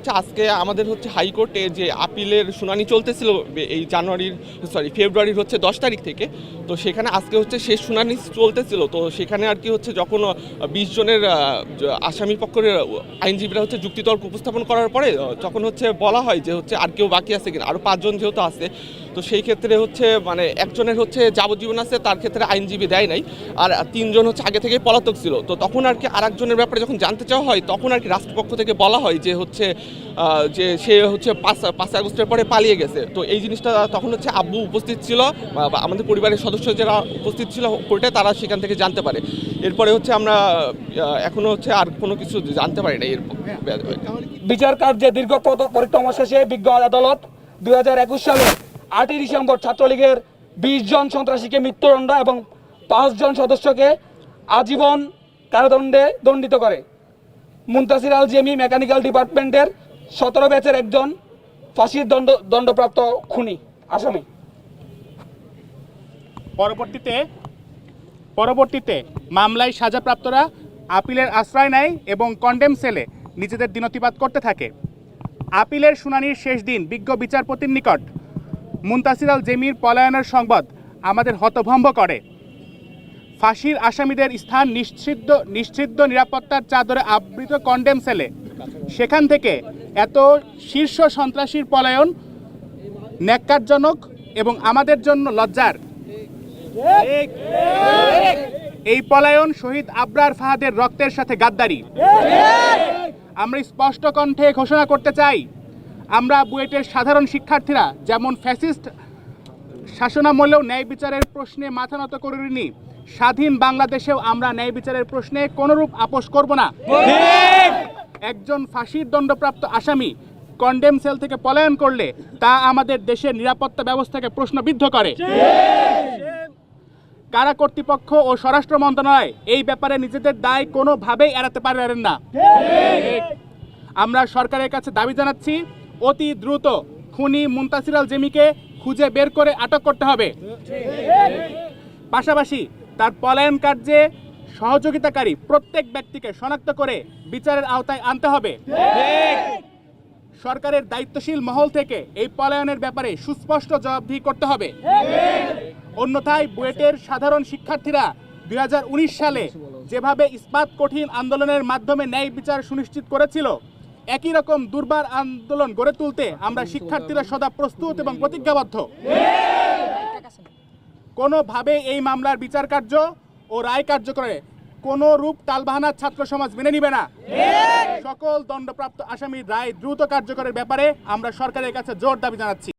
আচ্ছা, আজকে আমাদের হচ্ছে হাইকোর্টে যে আপিলের শুনানি চলতেছিল এই জানুয়ারির সরি ফেব্রুয়ারির হচ্ছে দশ তারিখ থেকে তো সেখানে আজকে হচ্ছে শেষ শুনানি চলতেছিল তো সেখানে আর কি হচ্ছে যখন বিশ জনের আসামি পক্ষের আইনজীবীরা হচ্ছে যুক্তিতর্ক উপস্থাপন করার পরে যখন হচ্ছে বলা হয় যে হচ্ছে আর কেউ বাকি আছে কিনা আরও পাঁচজন যেহেতু আছে তো সেই ক্ষেত্রে হচ্ছে মানে একজনের হচ্ছে যাবজ্জীবন আছে তার ক্ষেত্রে আইনজীবী দেয় নাই। আর তিনজন হচ্ছে আগে থেকে পলাতক ছিল। তো তখন আর কি আরেকজনের ব্যাপারে যখন জানতে চাওয়া হয় তখন আর কি রাষ্ট্রপক্ষ থেকে বলা হয় যে হচ্ছে যে সে হচ্ছে পাঁচ পাঁচ আগস্টের পরে পালিয়ে গেছে। তো এই জিনিসটা তখন হচ্ছে আব্বু উপস্থিত ছিল আমাদের পরিবারের সদস্য যারা উপস্থিত ছিল কোর্টে তারা সেখান থেকে জানতে পারে। এরপরে হচ্ছে আমরা এখনও হচ্ছে আর কোনো কিছু জানতে পারি না এর বিচার কার্যে দীর্ঘ পরিক্রমা শেষে বিজ্ঞ আদালত দুই হাজার একুশ সালে আটই ডিসেম্বর ছাত্রলীগের বিশ জন সন্ত্রাসীকে মৃত্যুদণ্ড এবং পাঁচজন সদস্যকে আজীবন কারাদণ্ডে দণ্ডিত করে। মুন্তাসির আল জেমি মেকানিক্যাল ডিপার্টমেন্টের সতেরো ব্যাচের একজন ফাঁসির দণ্ড, দণ্ডপ্রাপ্ত খুনি আসামি। পরবর্তীতে পরবর্তীতে মামলায় সাজাপ্রাপ্তরা আপিলের আশ্রয় নেয় এবং কন্ডেম সেলে নিজেদের দিনতিপাত করতে থাকে। আপিলের শুনানির শেষ দিন বিজ্ঞ বিচারপতির নিকট মুন্তাসির আল জেমির পলায়নের সংবাদ আমাদের হতভম্ব করে। ফাঁসির আসামিদের স্থান নিশ্চিদ্ধ নিশ্চিদ্ধ নিরাপত্তার চাদরে আবৃত কন্ডেম সেলে। সেখান থেকে এত শীর্ষ সন্ত্রাসীর পলায়ন ন্যাক্কারজনক এবং আমাদের জন্য লজ্জার। এই পলায়ন শহীদ আবরার ফাহাদের রক্তের সাথে গাদ্দারি। আমরা স্পষ্ট কণ্ঠে ঘোষণা করতে চাই আমরা বুয়েটের সাধারণ শিক্ষার্থীরা যেমন ফ্যাসিস্ট শাসনামলেও ন্যায় বিচারের প্রশ্নে মাথা নত করিনি স্বাধীন বাংলাদেশেও আমরা ন্যায় বিচারের প্রশ্নে কোনোরূপ আপোষ করব না। একজন ফাঁসির দণ্ডপ্রাপ্ত আসামি কন্ডেম সেল থেকে পলায়ন করলে তা আমাদের দেশের নিরাপত্তা ব্যবস্থাকে প্রশ্নবিদ্ধ করে। কারা কর্তৃপক্ষ ও স্বরাষ্ট্র মন্ত্রণালয় এই ব্যাপারে নিজেদের দায় কোনোভাবেই এড়াতে পারেন না। আমরা সরকারের কাছে দাবি জানাচ্ছি অতি দ্রুত খুনি মুন্তাসির আল জেমিকে খুঁজে বের করে আটক করতে হবে। পাশাপাশি তার পলায়ন কার্যে সহযোগিতাকারী প্রত্যেক ব্যক্তিকে শনাক্ত করে বিচারের আওতায় আনতে হবে। সরকারের দায়িত্বশীল মহল থেকে এই পলায়নের ব্যাপারে সুস্পষ্ট জবাবদিহি করতে হবে। অন্যথায় বুয়েটের সাধারণ শিক্ষার্থীরা দুই হাজার উনিশ সালে যেভাবে ইস্পাত কঠিন আন্দোলনের মাধ্যমে ন্যায় বিচার সুনিশ্চিত করেছিল একই রকম দুর্বার আন্দোলন গড়ে তুলতে আমরা শিক্ষার্থীরা সদা প্রস্তুত এবং প্রতিজ্ঞাবদ্ধ। কোনোভাবে এই মামলার বিচার কার্য ও রায় কার্যকরে কোনো রূপ তালবাহানা ছাত্র সমাজ মেনে নিবে না। সকল দণ্ডপ্রাপ্ত আসামির রায় দ্রুত কার্যকরের ব্যাপারে আমরা সরকারের কাছে জোর দাবি জানাচ্ছি।